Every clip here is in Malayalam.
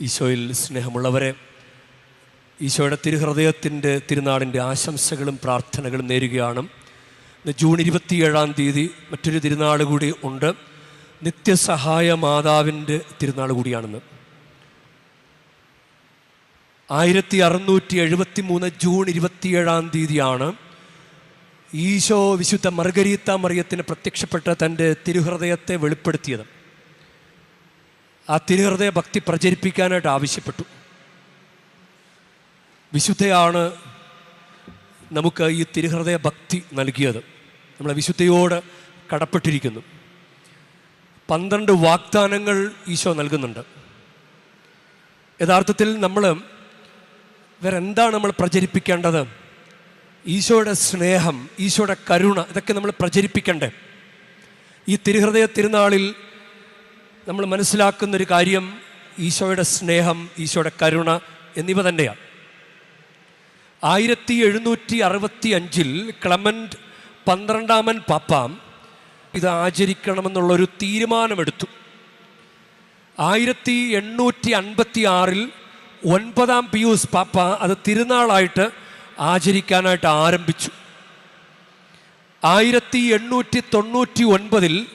ഈശോയിൽ സ്നേഹമുള്ളവരെ ഈശോയുടെ തിരുഹൃദയത്തിന്റെ തിരുനാളിന്റെ ആശംസകളും പ്രാർത്ഥനകളും നേരുകയാണ്. ജൂൺ ഇരുപത്തിയേഴാം തീയതി മറ്റൊരു തിരുനാൾ കൂടി ഉണ്ട്. നിത്യസഹായ മാതാവിന്റെ തിരുനാൾ കൂടിയാണെന്ന്. ആയിരത്തി അറുന്നൂറ്റി എഴുപത്തി മൂന്ന് ജൂൺ ഇരുപത്തിയേഴാം തീയതിയാണ് ഈശോ വിശുദ്ധ മർഗരീത്ത മറിയത്തിന് പ്രത്യക്ഷപ്പെട്ട തന്റെ തിരുഹൃദയത്തെ വെളിപ്പെടുത്തിയത്. ആ തിരുഹൃദയ ഭക്തി പ്രചരിപ്പിക്കാനായിട്ട് ആവശ്യപ്പെട്ടു. വിശുദ്ധയാണ് നമുക്ക് ഈ തിരുഹൃദയ ഭക്തി നൽകിയത്. നമ്മളെ വിശുദ്ധയോട് കടപ്പെട്ടിരിക്കുന്നു. പന്ത്രണ്ട് വാഗ്ദാനങ്ങൾ ഈശോ നൽകുന്നുണ്ട്. യഥാർത്ഥത്തിൽ നമ്മൾ വേറെ എന്താണ് നമ്മൾ പ്രചരിപ്പിക്കേണ്ടത്? ഈശോയുടെ സ്നേഹം ഈശോയുടെ കരുണ ഇതൊക്കെ നമ്മൾ പ്രചരിപ്പിക്കണ്ടേ? ഈ തിരുഹൃദയ തിരുനാളിൽ നമ്മൾ മനസ്സിലാക്കുന്നൊരു കാര്യം ഈശോയുടെ സ്നേഹം ഈശോയുടെ കരുണ എന്നിവ തന്നെയാണ്. ആയിരത്തി എഴുന്നൂറ്റി അറുപത്തി അഞ്ചിൽ ക്ലമന്റ് പന്ത്രണ്ടാമൻ പാപ്പാം ഇത് ആചരിക്കണമെന്നുള്ളൊരു തീരുമാനമെടുത്തു. ആയിരത്തി എണ്ണൂറ്റി അൻപത്തി ആറിൽ ഒൻപതാം പിയൂസ് പാപ്പ അത് തിരുനാളായിട്ട് ആചരിക്കാനായിട്ട് ആരംഭിച്ചു. ആയിരത്തി എണ്ണൂറ്റി തൊണ്ണൂറ്റി ഒൻപതിൽ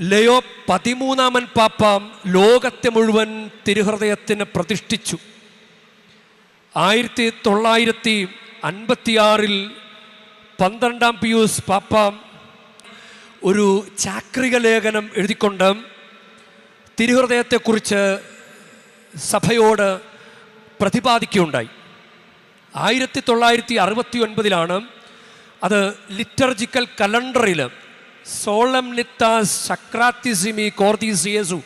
ലയോ പതിമൂന്നാമൻ പാപ്പാം ലോകത്തെ മുഴുവൻ തിരുഹൃദയത്തിന് പ്രതിഷ്ഠിച്ചു. ആയിരത്തി തൊള്ളായിരത്തി അൻപത്തിയാറിൽ പന്ത്രണ്ടാം പിയൂസ് പാപ്പാം ഒരു ചാക്രിക ലേഖനം എഴുതിക്കൊണ്ട് തിരുഹൃദയത്തെക്കുറിച്ച് സഭയോട് പ്രതിപാദിക്കുകയുണ്ടായി. ആയിരത്തി തൊള്ളായിരത്തി അറുപത്തി ഒൻപതിലാണ് അത് ലിറ്റർജിക്കൽ കലണ്ടറിൽ സോളം നിത്താസ് സക്രാത്തിസിമി കോർദീസിയസു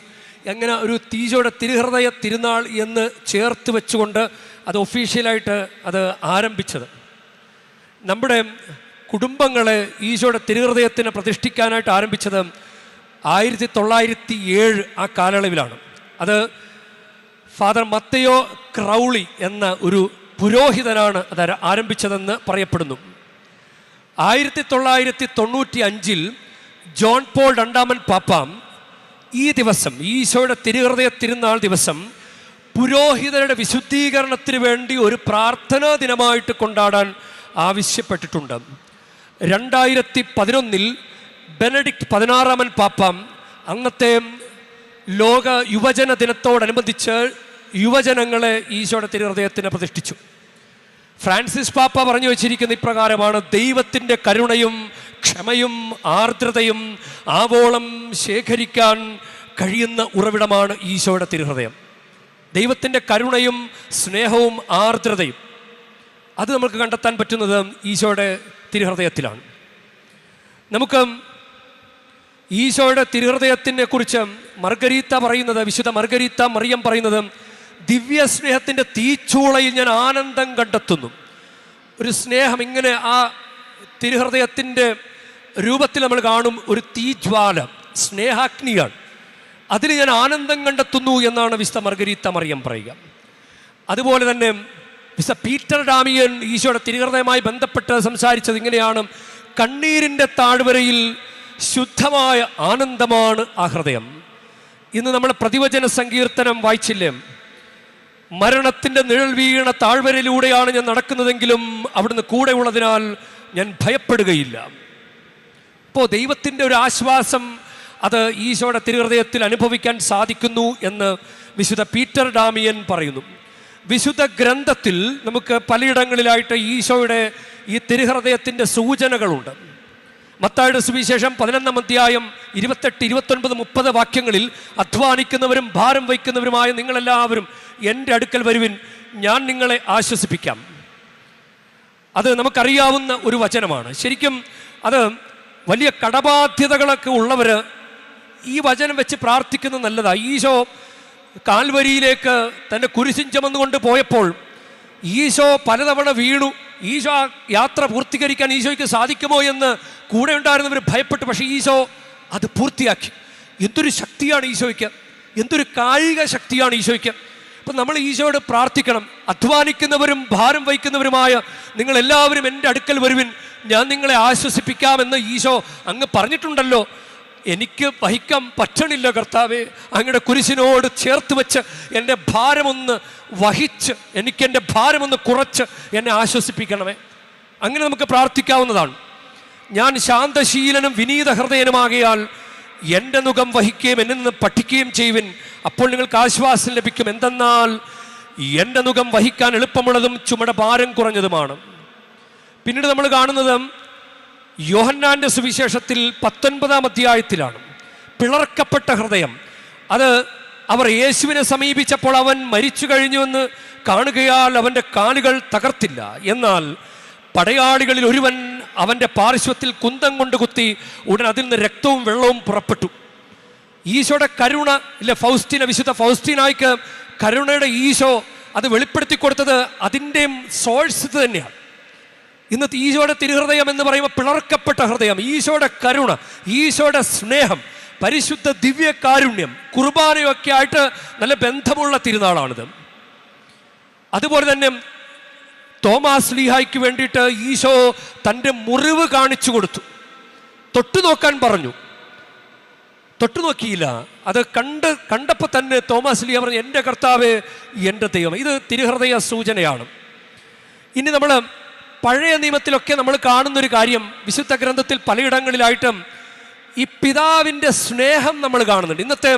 എങ്ങനെ ഒരു തീജയുടെ തിരുഹൃദയ തിരുനാൾ എന്ന് ചേർത്ത് വെച്ചുകൊണ്ട് അത് ഒഫീഷ്യലായിട്ട് അത് ആരംഭിച്ചത്. നമ്മുടെ കുടുംബങ്ങളെ ഈശോയുടെ തിരുഹൃദയത്തിന് പ്രതിഷ്ഠിക്കാനായിട്ട് ആരംഭിച്ചത് ആയിരത്തി തൊള്ളായിരത്തി ഏഴ് ആ കാലയളവിലാണ്. അത് ഫാദർ മത്തയോ ക്രൗളി എന്ന ഒരു പുരോഹിതനാണ് അത് ആരംഭിച്ചതെന്ന് പറയപ്പെടുന്നു. ആയിരത്തി തൊള്ളായിരത്തി തൊണ്ണൂറ്റി അഞ്ചിൽ ജോൺ പോൾ രണ്ടാമൻ പാപ്പാം ഈ ദിവസം ഈശോയുടെ തിരുഹൃദയ തിരുനാൾ ദിവസം പുരോഹിതരുടെ വിശുദ്ധീകരണത്തിന് വേണ്ടി ഒരു പ്രാർത്ഥനാ ദിനമായിട്ട് കൊണ്ടാടാൻ ആവശ്യപ്പെട്ടിട്ടുണ്ട്. രണ്ടായിരത്തി പതിനൊന്നിൽ ബെനഡിക്ട് പതിനാറാമൻ പാപ്പാം അന്നത്തെ ലോക യുവജന ദിനത്തോടനുബന്ധിച്ച് യുവജനങ്ങളെ ഈശോയുടെ തിരുഹൃദയത്തിന് പ്രതിഷ്ഠിച്ചു. ഫ്രാൻസിസ് പാപ്പ പറഞ്ഞു വെച്ചിരിക്കുന്ന ഇപ്രകാരമാണ് ദൈവത്തിന്റെ കരുണയും ക്ഷമയും ആർദ്രതയും ആവോളം ശേഖരിക്കാൻ കഴിയുന്ന ഉറവിടമാണ് ഈശോയുടെ തിരുഹൃദയം. ദൈവത്തിന്റെ കരുണയും സ്നേഹവും ആർദ്രതയും. അത് നമുക്ക് കണ്ടെത്താൻ പറ്റുന്നത് ഈശോയുടെ തിരുഹൃദയത്തിലാണ്. നമുക്ക് ഈശോയുടെ തിരുഹൃദയത്തിനെ കുറിച്ച് മർഗരീത്ത പറയുന്നത് വിശുദ്ധ മർഗരീത്ത മറിയം പറയുന്നത് ദിവ്യ സ്നേഹത്തിന്റെ തീച്ചൂളയിൽ ഞാൻ ആനന്ദം കണ്ടെത്തുന്നു. ഒരു സ്നേഹം ഇങ്ങനെ ആ തിരുഹൃദയത്തിന്റെ രൂപത്തിൽ നമ്മൾ കാണും ഒരു തീജ്വാല സ്നേഹാഗ്നിയാണ്. അതിൽ ഞാൻ ആനന്ദം കണ്ടെത്തുന്നു എന്നാണ് വിശുദ്ധ മർഗരീത്ത മറിയം പറയുക. അതുപോലെ തന്നെ വിശുദ്ധ പീറ്റർ ഡാമിയൻ ഈശോയുടെ തിരുഹൃദയമായി ബന്ധപ്പെട്ട് സംസാരിച്ചത് ഇങ്ങനെയാണ്. കണ്ണീരിന്റെ താഴ്വരയിൽ ശുദ്ധമായ ആനന്ദമാണ് ആ ഹൃദയം. ഇന്ന് നമ്മൾ പ്രതിവചന സങ്കീർത്തനം വായിച്ചില്ലേ? മരണത്തിന്റെ നിഴൽ വീണ താഴ്വരയിലൂടെയാണ് ഞാൻ നടക്കുന്നതെങ്കിലും അവിടുന്ന് കൂടെ ഉള്ളതിനാൽ ഞാൻ ഭയപ്പെടുകയില്ല. അപ്പോൾ ദൈവത്തിന്റെ ഒരു ആശ്വാസം അത് ഈശോയുടെ തിരുഹൃദയത്തിൽ അനുഭവിക്കാൻ സാധിക്കുന്നു എന്ന് വിശുദ്ധ പീറ്റർ ഡാമിയൻ പറയുന്നു. വിശുദ്ധ ഗ്രന്ഥത്തിൽ നമുക്ക് പലയിടങ്ങളിലായിട്ട് ഈശോയുടെ ഈ തിരുഹൃദയത്തിന്റെ സൂചനകളുണ്ട്. മത്തായുടെ സുവിശേഷം പതിനൊന്നാം അധ്യായം ഇരുപത്തെട്ട് ഇരുപത്തൊൻപത് മുപ്പത് വാക്യങ്ങളിൽ അധ്വാനിക്കുന്നവരും ഭാരം വയ്ക്കുന്നവരുമായ നിങ്ങളെല്ലാവരും എന്റെ അടുക്കൽ വരുവിൻ ഞാൻ നിങ്ങളെ ആശ്വസിപ്പിക്കാം. അത് നമുക്കറിയാവുന്ന ഒരു വചനമാണ്. ശരിക്കും അത് വലിയ കടബാധ്യതകളൊക്കെ ഉള്ളവർ ഈ വചനം വെച്ച് പ്രാർത്ഥിക്കുന്നത് നല്ലതാണ് ഈശോ കാൽവരിയിലേക്ക് തന്റെ കുരിശിൻ ചുമന്നുകൊണ്ട് പോയപ്പോൾ ഈശോ പലതവണ വീണു. ഈശോ യാത്ര പൂർത്തീകരിക്കാൻ ഈശോയ്ക്ക് സാധിക്കുമോ എന്ന് കൂടെ ഉണ്ടായിരുന്നവർ ഭയപ്പെട്ടു. പക്ഷേ ഈശോ അത് പൂർത്തിയാക്കി. എന്തൊരു ശക്തിയാണ് ഈശോയ്ക്ക്. എന്തൊരു കായിക ശക്തിയാണ് ഈശോയ്ക്ക്. അപ്പം നമ്മൾ ഈശോയോട് പ്രാർത്ഥിക്കണം. അധ്വാനിക്കുന്നവരും ഭാരം വഹിക്കുന്നവരുമായ നിങ്ങൾ എല്ലാവരും എന്റെ അടുക്കൽ വരുവിൻ. ഞാൻ നിങ്ങളെ ആശ്വസിപ്പിക്കാമെന്ന് ഈശോ അങ്ങ് പറഞ്ഞിട്ടുണ്ടല്ലോ. എനിക്ക് വഹിക്കാൻ പറ്റണില്ല കർത്താവെ. അങ്ങയുടെ കുരിശിനോട് ചേർത്ത് വെച്ച് എന്റെ ഭാരമൊന്ന് വഹിച്ച് എനിക്ക് എന്റെ ഭാരമൊന്ന് കുറച്ച് എന്നെ ആശ്വസിപ്പിക്കണമേ. അങ്ങനെ നമുക്ക് പ്രാർത്ഥിക്കാവുന്നതാണ്. ഞാൻ ശാന്തശീലനും വിനീത ഹൃദയനുമാകിയാൽ എന്റെ മുഖം വഹിക്കുകയും എന്നിൽ നിന്ന് പഠിക്കുകയും ചെയ്യുവിൻ. അപ്പോൾ നിങ്ങൾക്ക് ആശ്വാസം ലഭിക്കും. എന്തെന്നാൽ എന്റെ മുഖം വഹിക്കാൻ എളുപ്പമുള്ളതും ചുമട ഭാരം കുറഞ്ഞതുമാണ്. പിന്നീട് നമ്മൾ കാണുന്നത് യോഹന്നാന്റെ സുവിശേഷത്തിൽ പത്തൊൻപതാം അധ്യായത്തിലാണ്. പിളർക്കപ്പെട്ട ഹൃദയം. അത് അവർ യേശുവിനെ സമീപിച്ചപ്പോൾ അവൻ മരിച്ചു കഴിഞ്ഞുവെന്ന് കാണുകയാൽ അവന്റെ കാലുകൾ തകർത്തില്ല. എന്നാൽ പടയാളികളിൽ ഒരുവൻ അവന്റെ പാർശ്വത്തിൽ കുന്തം കൊണ്ട് കുത്തി ഉടൻ അതിൽ നിന്ന് രക്തവും വെള്ളവും പുറപ്പെട്ടു. ഈശോയുടെ കരുണ ഇല്ല ഫൗസ്റ്റീന വിശുദ്ധ ഫൗസ്റ്റീനായിക്ക് കരുണയുടെ ഈശോ അത് വെളിപ്പെടുത്തി കൊടുത്തത് അതിന്റെയും സോഴ്സ് തന്നെയാണ്. ഇന്ന് ഈശോയുടെ തിരുഹൃദയം എന്ന് പറയുമ്പോൾ പിളർക്കപ്പെട്ട ഹൃദയം ഈശോയുടെ കരുണ ഈശോയുടെ സ്നേഹം പരിശുദ്ധ ദിവ്യ കാരുണ്യം കുർബാനയൊക്കെ ആയിട്ട് നല്ല ബന്ധമുള്ള തിരുനാളാണിത്. അതുപോലെ തന്നെ തോമാസ് ലീഹായ്ക്ക് വേണ്ടിയിട്ട് ഈശോ തന്റെ മുറിവ് കാണിച്ചു കൊടുത്തു. തൊട്ടു നോക്കാൻ പറഞ്ഞു. തൊട്ടു നോക്കിയില്ല. അത് കണ്ട് കണ്ടപ്പോൾ തന്നെ തോമസ് ലീഹ പറഞ്ഞു എന്റെ കർത്താവ് എന്റെ ദൈവം ഇത് തിരുഹൃദയ സൂചനയാണ്. ഇനി നമ്മൾ പഴയ നിയമത്തിലൊക്കെ നമ്മൾ കാണുന്നൊരു കാര്യം വിശുദ്ധ ഗ്രന്ഥത്തിൽ പലയിടങ്ങളിലായിട്ടും ഈ പിതാവിന്റെ സ്നേഹം നമ്മൾ കാണുന്നുണ്ട്. ഇന്നത്തെ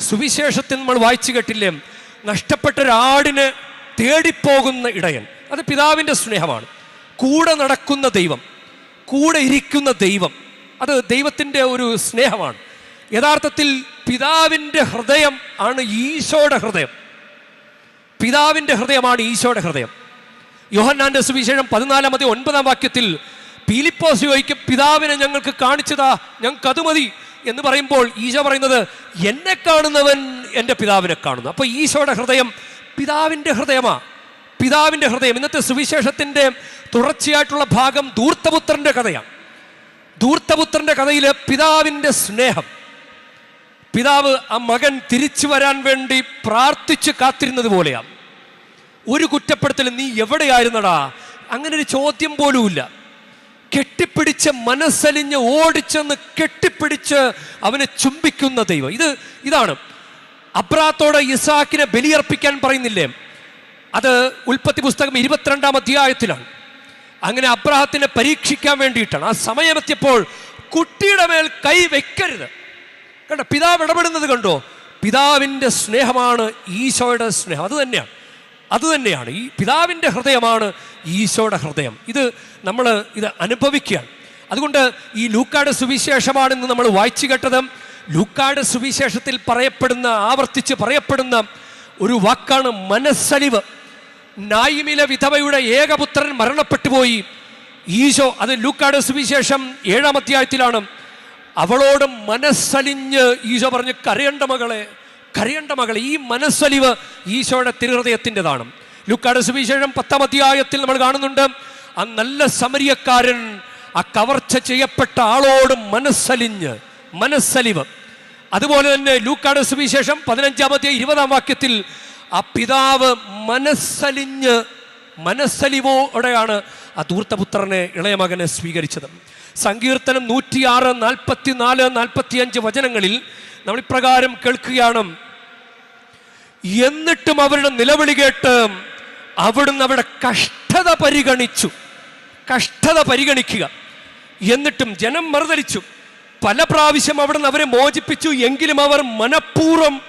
സുവിശേഷത്തിൽ നമ്മൾ വായിച്ചു കേട്ടില്ലേ നഷ്ടപ്പെട്ട ഒരാടിന് തേടിപ്പോകുന്ന ഇടയൻ. അത് പിതാവിന്റെ സ്നേഹമാണ്. കൂടെ നടക്കുന്ന ദൈവം കൂടെ ഇരിക്കുന്ന ദൈവം അത് ദൈവത്തിന്റെ ഒരു സ്നേഹമാണ്. യഥാർത്ഥത്തിൽ പിതാവിന്റെ ഹൃദയം ആണ് ഈശോയുടെ ഹൃദയം. പിതാവിന്റെ ഹൃദയമാണ് ഈശോയുടെ ഹൃദയം. യോഹന്നാന്റെ സുവിശേഷം പതിനാലാം മതി ഒൻപതാം വാക്യത്തിൽ പീലിപ്പോസ് ചോദിക്കും പിതാവിനെ ഞങ്ങൾക്ക് കാണിച്ചതാ ഞങ്ങൾക്ക് അത് മതി. എന്ന് പറയുമ്പോൾ ഈശോ പറയുന്നത് എന്നെ കാണുന്നവൻ എന്റെ പിതാവിനെ കാണുന്നു. അപ്പോൾ ഈശോയുടെ ഹൃദയം പിതാവിന്റെ ഹൃദയമാ. പിതാവിന്റെ ഹൃദയം. ഇന്നത്തെ സുവിശേഷത്തിന്റെ തുടർച്ചയായിട്ടുള്ള ഭാഗം ധൂർത്തപുത്രന്റെ കഥയാണ്. ധൂർത്തപുത്രന്റെ കഥയിൽ പിതാവിന്റെ സ്നേഹം. പിതാവ് ആ മകൻ തിരിച്ചു വരാൻ വേണ്ടി പ്രാർത്ഥിച്ച് കാത്തിരുന്നത് പോലെയാണ്. ഒരു കുറ്റപ്പെടുത്തൽ നീ എവിടെയായിരുന്നടാ? അങ്ങനെ ഒരു ചോദ്യം പോലുമില്ല. കെട്ടിപ്പിടിച്ച് മനസ്സലിഞ്ഞ് ഓടിച്ചെന്ന് കെട്ടിപ്പിടിച്ച് അവനെ ചുംബിക്കുന്ന ദൈവം. ഇത് ഇതാണ്. അബ്രാത്തോടെ ഇസാക്കിനെ ബലിയർപ്പിക്കാൻ പറയുന്നില്ലേ? അത് ഉൽപ്പത്തി പുസ്തകം ഇരുപത്തിരണ്ടാം അധ്യായത്തിലാണ്. അങ്ങനെ അബ്രാഹത്തിനെ പരീക്ഷിക്കാൻ വേണ്ടിയിട്ടാണ്. ആ സമയമെത്തിയപ്പോൾ കുട്ടിയുടെ മേൽ കൈ വെക്കരുത്. കണ്ടോ പിതാവ് ഇടപെടുന്നത് കണ്ടോ? പിതാവിന്റെ സ്നേഹമാണ് ഈശോയുടെ സ്നേഹം. അത് തന്നെയാണ്. അത് തന്നെയാണ്. ഈ പിതാവിന്റെ ഹൃദയമാണ് ഈശോയുടെ ഹൃദയം. ഇത് നമ്മൾ ഇത് അനുഭവിക്കുകയാണ്. അതുകൊണ്ട് ഈ ലൂക്കാട് സുവിശേഷമാണെന്ന് നമ്മൾ വായിച്ചു കേട്ടതും. ലൂക്കാട് സുവിശേഷത്തിൽ പറയപ്പെടുന്ന ആവർത്തിച്ച് പറയപ്പെടുന്ന ഒരു വാക്കാണ് മനസ്സലിവ്. നായിമിലെ വിധവയുടെ ഏകപുത്രൻ മരണപ്പെട്ടു പോയി. ഈശോ അത് ലൂക്കാട് സുവിശേഷം ഏഴാം അധ്യായത്തിലാണ്. അവളോട് മനസ്സലിഞ്ഞ് ഈശോ പറഞ്ഞ് കരയണ്ട മകളെ കരയണ്ട മകളെ ഈ മനസ്സലിവ് ഈശോയുടെ തിരുഹൃദയത്തിന്റെതാണ്. ലുക്കാട് സുവിശേഷം പത്താം അധ്യായത്തിൽ നമ്മൾ കാണുന്നുണ്ട് ആ നല്ല സമരിയക്കാരൻ ആ കവർച്ച ചെയ്യപ്പെട്ട ആളോട് മനസ്സലിഞ്ഞ് മനസ്സലിവ്. അതുപോലെ തന്നെ ലൂക്കാട് സുവിശേഷം പതിനഞ്ചാമത്തെ ഇരുപതാം വാക്യത്തിൽ ആ പിതാവ് മനസ്സലിഞ്ഞ് മനസ്സലിവോടെയാണ് ആ ധൂർത്തപുത്രനെ ഇളയമകനെ സ്വീകരിച്ചത്. സങ്കീർത്തനം നൂറ്റിയാറ് നാൽപ്പത്തി നാല് നാൽപ്പത്തിയഞ്ച് വചനങ്ങളിൽ നമ്മൾ ഇപ്രകാരം കേൾക്കുകയാണ്. എന്നിട്ടും അവരുടെ നിലവിളി കേട്ട് അവിടുന്ന് അവരുടെ കഷ്ടത പരിഗണിച്ചു. കഷ്ടത പരിഗണിക്കുക. എന്നിട്ടും ജനം മറുതലിച്ചു പല പ്രാവശ്യം അവിടുന്ന് അവരെ മോചിപ്പിച്ചു എങ്കിലും അവർ മനഃപൂർവം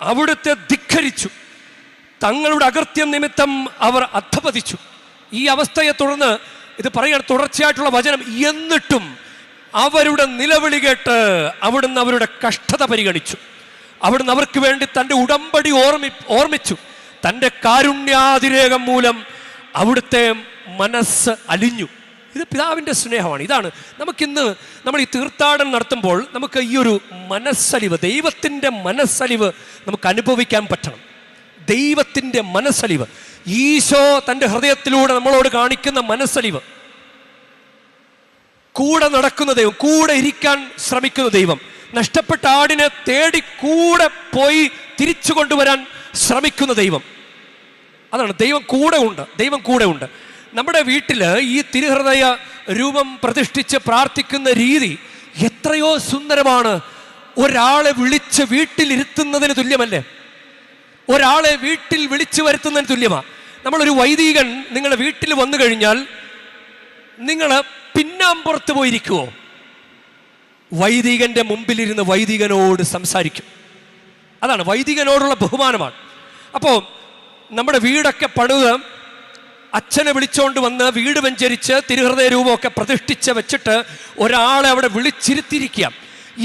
അവിടുത്തെ ധിഖരിച്ചു. തങ്ങളുടെ അകൃത്യം നിമിത്തം അവർ അധപതിച്ചു. ഈ അവസ്ഥയെ തുടർന്ന് ഇത് പറയാൻ തുടർച്ചയായിട്ടുള്ള വചനം. എന്നിട്ടും അവരുടെ നിലവിളി കേട്ട് അവിടുന്ന് അവരുടെ കഷ്ടത പരിഗണിച്ചു. അവിടുന്ന് അവർക്ക് വേണ്ടി തന്റെ ഉടമ്പടി ഓർമ്മി ഓർമ്മിച്ചു. തന്റെ കാരുണ്യാതിരേകം മൂലം അവിടുത്തെ മനസ്സ് അലിഞ്ഞു. ഇത് പിതാവിന്റെ സ്നേഹമാണ്. ഇതാണ് നമുക്കിന്ന് നമ്മൾ ഈ തീർത്ഥാടനം നടത്തുമ്പോൾ നമുക്ക് ഈ ഒരു മനസ്സലിവ് ദൈവത്തിന്റെ മനസ്സലിവ് നമുക്ക് അനുഭവിക്കാൻ പറ്റണം. ദൈവത്തിന്റെ മനസ്സലിവ് ഈശോ തന്റെ ഹൃദയത്തിലൂടെ നമ്മളോട് കാണിക്കുന്ന മനസ്സലിവ്. കൂടെ നടക്കുന്ന ദൈവം കൂടെ ഇരിക്കാൻ ശ്രമിക്കുന്ന ദൈവം നഷ്ടപ്പെട്ട ആടിനെ തേടി കൂടെ പോയി തിരിച്ചു കൊണ്ടുവരാൻ ശ്രമിക്കുന്ന ദൈവം. അതാണ് ദൈവം കൂടെ ഉണ്ട് ദൈവം കൂടെ ഉണ്ട്. നമ്മുടെ വീട്ടിൽ ഈ തിരുഹൃദയ രൂപം പ്രതിഷ്ഠിച്ച് പ്രാർത്ഥിക്കുന്ന രീതി എത്രയോ സുന്ദരമാണ്. ഒരാളെ വിളിച്ച് വീട്ടിലിരുത്തുന്നതിന് തുല്യമല്ലേ? ഒരാളെ വീട്ടിൽ വിളിച്ചു വരുത്തുന്നതിന് തുല്യമാണ് നമ്മളൊരു വൈദികൻ നിങ്ങളുടെ വീട്ടിൽ വന്നു കഴിഞ്ഞാൽ നിങ്ങൾ പിന്നാമ്പുറത്ത് പോയിരിക്കുമോ വൈദികന്റെ മുമ്പിലിരുന്ന് വൈദികനോട് സംസാരിക്കും. അതാണ് വൈദികനോടുള്ള ബഹുമാനമാണ്. അപ്പോൾ നമ്മുടെ വീടൊക്കെ പണിത് അച്ഛനെ വിളിച്ചോണ്ട് വന്ന് വീട് വെഞ്ചരിച്ച് തിരുഹൃദയ രൂപമൊക്കെ പ്രതിഷ്ഠിച്ച് വെച്ചിട്ട് ഒരാളെ അവിടെ വിളിച്ചിരുത്തിയിരിക്കുക.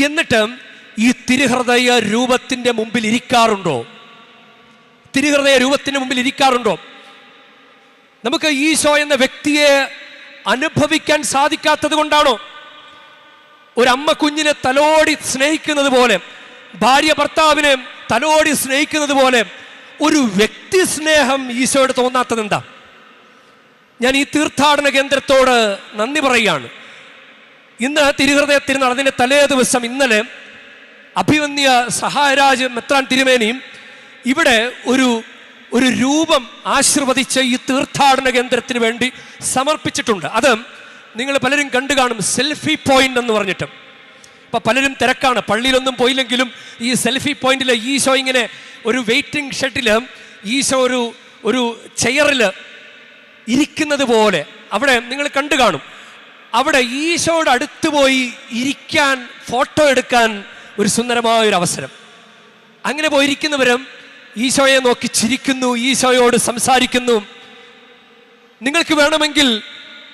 എന്നിട്ട് ഈ തിരുഹൃദയ രൂപത്തിന്റെ മുമ്പിൽ ഇരിക്കാറുണ്ടോ? തിരുഹൃദയ രൂപത്തിന്റെ മുമ്പിൽ ഇരിക്കാറുണ്ടോ? നമുക്ക് ഈശോ എന്ന വ്യക്തിയെ അനുഭവിക്കാൻ സാധിക്കാത്തത് കൊണ്ടാണോ? ഒരമ്മ കുഞ്ഞിനെ തലോടി സ്നേഹിക്കുന്നത് പോലെ ഭാര്യ ഭർത്താവിനെ തലോടി സ്നേഹിക്കുന്നത് പോലെ ഒരു വ്യക്തി സ്നേഹം ഈശോയോട് തോന്നാത്തത് എന്താ ഞാൻ ഈ തീർത്ഥാടന കേന്ദ്രത്തോട് നന്ദി പറയുകയാണ്. ഇന്ന് തിരുഹൃദയ തിരുനാൾ തലേ ദിവസം ഇന്നലെ അഭിവന്യ സഹായരാജ് മെത്രാൻ തിരുമേനിയും ഇവിടെ ഒരു ഒരു രൂപം ആശീർവദിച്ച ഈ തീർത്ഥാടന കേന്ദ്രത്തിന് വേണ്ടി സമർപ്പിച്ചിട്ടുണ്ട്. അത് നിങ്ങൾ പലരും കണ്ടു കാണും സെൽഫി പോയിന്റ് എന്ന് പറഞ്ഞിട്ട്. ഇപ്പൊ പലരും തിരക്കാണ്. പള്ളിയിലൊന്നും പോയില്ലെങ്കിലും ഈ സെൽഫി പോയിന്റിൽ ഈശോ ഇങ്ങനെ ഒരു വെയിറ്റിംഗ് ഷെഡിൽ ഈശോ ഒരു ഒരു ചെയറിൽ ഇരിക്കുന്നത് പോലെ അവിടെ നിങ്ങൾ കണ്ടു കാണും. അവിടെ ഈശോയുടെ അടുത്ത് പോയി ഇരിക്കാൻ ഫോട്ടോ എടുക്കാൻ ഒരു സുന്ദരമായ ഒരു അവസരം. അങ്ങനെ പോയിരിക്കുന്നവരും ഈശോയെ നോക്കി ചിരിക്കുന്നു ഈശോയോട് സംസാരിക്കുന്നു. നിങ്ങൾക്ക് വേണമെങ്കിൽ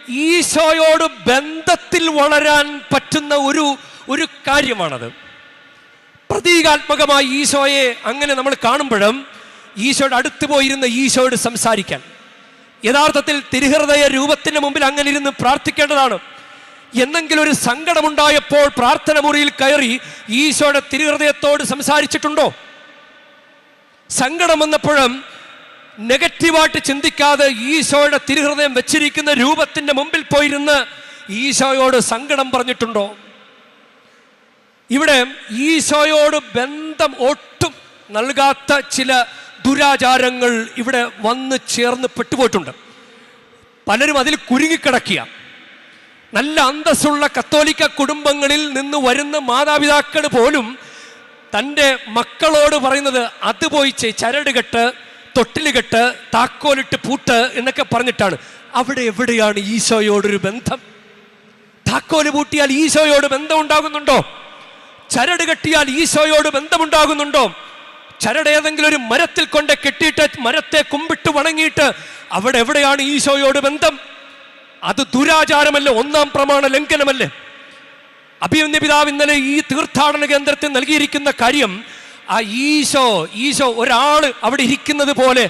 ഈശോയോട് ബന്ധത്തിൽ വളരാൻ പറ്റുന്ന ഒരു ഒരു കാര്യമാണത്. പ്രതീകാത്മകമായി ഈശോയെ അങ്ങനെ നമ്മൾ കാണുമ്പോഴും ഈശോയുടെ അടുത്ത് പോയിരുന്ന ഈശോയോട് സംസാരിക്കാൻ. യഥാർത്ഥത്തിൽ തിരുഹൃദയ രൂപത്തിന് മുമ്പിൽ അങ്ങനെ ഇരുന്ന് പ്രാർത്ഥിക്കേണ്ടതാണ്. എന്നെങ്കിലും ഒരു സങ്കടമുണ്ടായപ്പോൾ പ്രാർത്ഥന മുറിയിൽ കയറി ഈശോയുടെ തിരുഹൃദയത്തോട് സംസാരിച്ചിട്ടുണ്ടോ? സങ്കടം വന്നപ്പോഴും നെഗറ്റീവായിട്ട് ചിന്തിക്കാതെ ഈശോയുടെ തിരുഹൃദയം വെച്ചിരിക്കുന്ന രൂപത്തിന്റെ മുമ്പിൽ പോയിരുന്ന് ഈശോയോട് സങ്കടം പറഞ്ഞിട്ടുണ്ടോ? ഇവിടെ ഈശോയോട് ബന്ധം ഒട്ടും നൽകാത്ത ചില ദുരാചാരങ്ങൾ ഇവിടെ വന്ന് ചേർന്ന് പെട്ടുപോയിട്ടുണ്ട്. പലരും അതിൽ കുരുങ്ങിക്കിടക്കുക നല്ല അന്തസ്സുള്ള കത്തോലിക്ക കുടുംബങ്ങളിൽ നിന്ന് വരുന്ന മാതാപിതാക്കൾ പോലും തന്റെ മക്കളോട് പറയുന്നത് അത് പോയി ചരടുകെട്ട് ചരട് കെട്ട് തൊട്ടിൽ കെട്ട് താക്കോലിട്ട് പൂട്ട് എന്നൊക്കെ പറഞ്ഞിട്ടാണ്. അവിടെ എവിടെയാണ് ഈശോയോടൊരു ബന്ധം? താക്കോൽ പൂട്ടിയാൽ ഈശോയോട് ബന്ധം ഉണ്ടാകുന്നുണ്ടോ ചരട് കെട്ടിയാൽ ഈശോയോട് ബന്ധമുണ്ടാകുന്നുണ്ടോ? ചരട് ഏതെങ്കിലും ഒരു മരത്തിൽ കൊണ്ട് കെട്ടിയിട്ട് മരത്തെ കുമ്പിട്ട് വണങ്ങിയിട്ട് അവിടെ എവിടെയാണ് ഈശോയോട് ബന്ധം? അത് ദുരാചാരമല്ലേ? ഒന്നാം പ്രമാണ ലംഘനമല്ലേ? അഭിമന്യ പിതാവ് ഇന്നലെ ഈ തീർത്ഥാടന കേന്ദ്രത്തിൽ നൽകിയിരിക്കുന്ന കാര്യം ആ ഈശോ ഈശോ ഒരാൾ അവിടെ ഇരിക്കുന്നത് പോലെ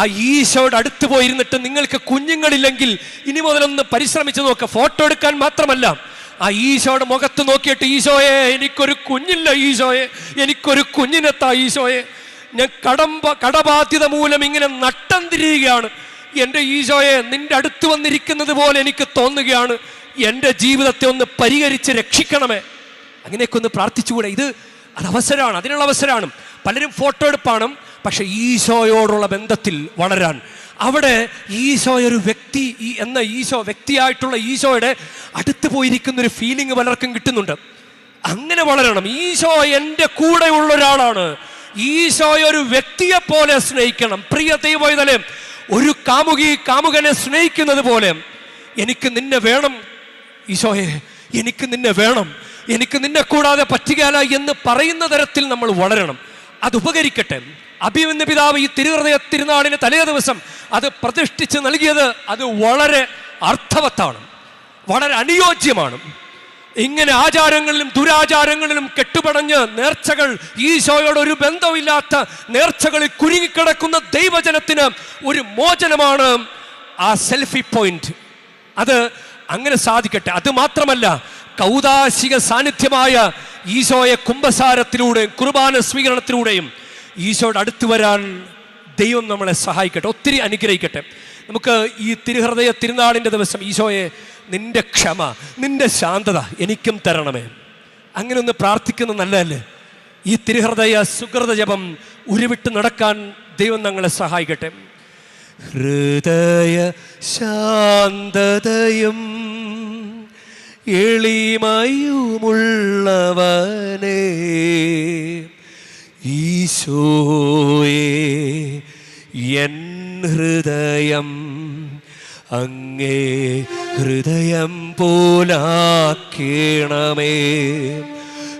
ആ ഈശോയുടെ അടുത്ത് പോയിരുന്നിട്ട് നിങ്ങൾക്ക് കുഞ്ഞുങ്ങളില്ലെങ്കിൽ ഇനി മുതലൊന്ന് പരിശ്രമിച്ചു നോക്കുക ഫോട്ടോ എടുക്കാൻ മാത്രമല്ല. ആ ഈശോയുടെ മുഖത്ത് നോക്കിയിട്ട് ഈശോയെ എനിക്കൊരു കുഞ്ഞില്ല ഈശോയെ. എനിക്കൊരു കുഞ്ഞിനെത്താ ഈശോയെ. ഞാൻ കടമ്പ കടബാധ്യത മൂലം ഇങ്ങനെ നട്ടം തിരിയുകയാണ്. എന്റെ ഈശോയെ നിന്റെ അടുത്ത് വന്നിരിക്കുന്നത് പോലെ എനിക്ക് തോന്നുകയാണ്. എന്റെ ജീവിതത്തെ ഒന്ന് പരിഹരിച്ച് രക്ഷിക്കണമേ. അങ്ങനെയൊക്കെ ഒന്ന് പ്രാർത്ഥിച്ചുകൂടെ. ഇത് അത് അവസരമാണ് അതിനുള്ള അവസരമാണ്. പലരും ഫോട്ടോ എടുപ്പാണ് പക്ഷേ ഈശോയോടുള്ള ബന്ധത്തിൽ വളരാൻ അവിടെ ഈശോ ഒരു വ്യക്തി എന്ന ഈശോ വ്യക്തിയായിട്ടുള്ള ഈശോയുടെ അടുത്ത് പോയിരിക്കുന്ന ഒരു ഫീലിംഗ് പലർക്കും കിട്ടുന്നുണ്ട്. അങ്ങനെ വളരണം. ഈശോ എന്റെ കൂടെയുള്ള ഒരാളാണ്. ഈശോയെ ഒരു വ്യക്തിയെ പോലെ സ്നേഹിക്കണം. പ്രിയ ദൈവതലേ ഒരു കാമുകി കാമുകനെ സ്നേഹിക്കുന്നത് പോലെ എനിക്ക് നിന്നെ വേണം ഈശോയെ എനിക്ക് നിന്നെ വേണം എനിക്ക് നിന്നെ കൂടാതെ പറ്റുകയല്ല എന്ന് പറയുന്ന തരത്തിൽ നമ്മൾ വളരണം. അത് ഉപകരിക്കട്ടെ. അഭിമന്യ പിതാവ് ഈ തിരുഹൃദയ തിരുനാളിന് തലേ ദിവസം അത് പ്രതിഷ്ഠിച്ച് നൽകിയത് അത് വളരെ അർത്ഥവത്താണ് വളരെ അനുയോജ്യമാണ്. ഇങ്ങനെ ആചാരങ്ങളിലും ദുരാചാരങ്ങളിലും കെട്ടുപടഞ്ഞ് നേർച്ചകൾ ഈശോയോട് ഒരു ബന്ധമില്ലാത്ത നേർച്ചകളിൽ കുരുങ്ങിക്കിടക്കുന്ന ദൈവജനത്തിന് ഒരു മോചനമാണ് ആ സെൽഫി പോയിന്റ്. അത് അങ്ങനെ സാധിക്കട്ടെ. അത് മാത്രമല്ല കൗതാശിക സാന്നിധ്യമായ ഈശോയെ കുംഭസാരത്തിലൂടെയും കുർബാന സ്വീകരണത്തിലൂടെയും ഈശോയുടെ അടുത്തു വരാൻ ദൈവം നമ്മളെ സഹായിക്കട്ടെ ഒത്തിരി അനുഗ്രഹിക്കട്ടെ. നമുക്ക് ഈ തിരുഹൃദയ തിരുനാളിന്റെ ദിവസം ഈശോയെ നിന്റെ ക്ഷമ നിന്റെ ശാന്തത എനിക്കും തരണമേ. അങ്ങനെ ഒന്ന് പ്രാർത്ഥിക്കുന്നത് നല്ലതല്ലേ? ഈ തിരുഹൃദയ സുഹൃത ജപം ഉരുവിട്ട് നടക്കാൻ ദൈവം ഞങ്ങളെ സഹായിക്കട്ടെ. ഹൃദയ ശാന്തതയും എളിമയുമുള്ളവനേ ഈശോയെ. എൻ ഹൃദയം അങ്ങേ ഹൃദയം പോലാക്കണമേ.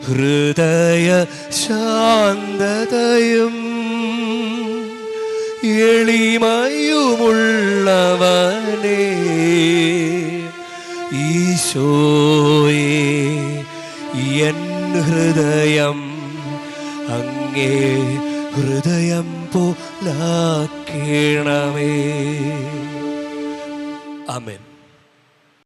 ഹൃദയ ശാന്തതയും എളിമയുമുള്ളവനേ. ഈശോയെ എൻ ഹൃദയം അങ്ങേ ഹൃദയം പോലാക്കണമേ. അമേൻ